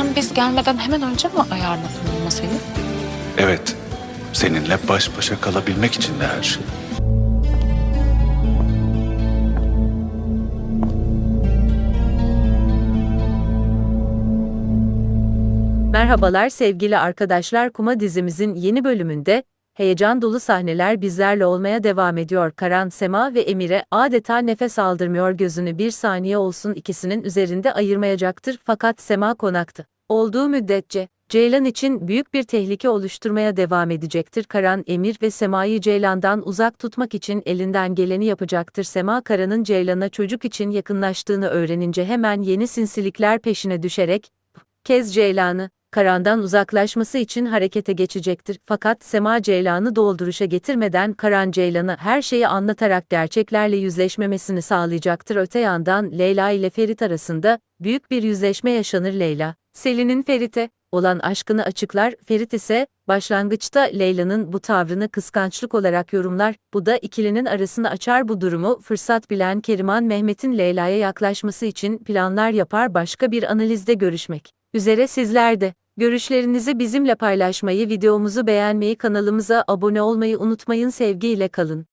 Sen biz gelmeden hemen önce mi ayarladın bu masayı? Evet, seninle baş başa kalabilmek için de her şey. Merhabalar sevgili arkadaşlar Kuma dizimizin yeni bölümünde heyecan dolu sahneler bizlerle olmaya devam ediyor. Karan, Sema ve Emir'e adeta nefes aldırmıyor gözünü bir saniye olsun ikisinin üzerinde ayırmayacaktır fakat Sema konaktı. Olduğu müddetçe Ceylan için büyük bir tehlike oluşturmaya devam edecektir. Karan, Emir ve Sema'yı Ceylan'dan uzak tutmak için elinden geleni yapacaktır. Sema Karan'ın Ceylan'a çocuk için yakınlaştığını öğrenince hemen yeni sinsilikler peşine düşerek kez Ceylan'ı Karan'dan uzaklaşması için harekete geçecektir. Fakat Sema Ceylan'ı dolduruşa getirmeden Karan Ceylan'a her şeyi anlatarak gerçeklerle yüzleşmemesini sağlayacaktır. Öte yandan Leyla ile Ferit arasında büyük bir yüzleşme yaşanır Leyla. Selin'in Ferit'e olan aşkını açıklar, Ferit ise başlangıçta Leyla'nın bu tavrını kıskançlık olarak yorumlar. Bu da ikilinin arasını açar bu durumu fırsat bilen Keriman Mehmet'in Leyla'ya yaklaşması için planlar yapar başka bir analizde görüşmek üzere sizler de görüşlerinizi bizimle paylaşmayı, videomuzu beğenmeyi, kanalımıza abone olmayı unutmayın sevgiyle kalın.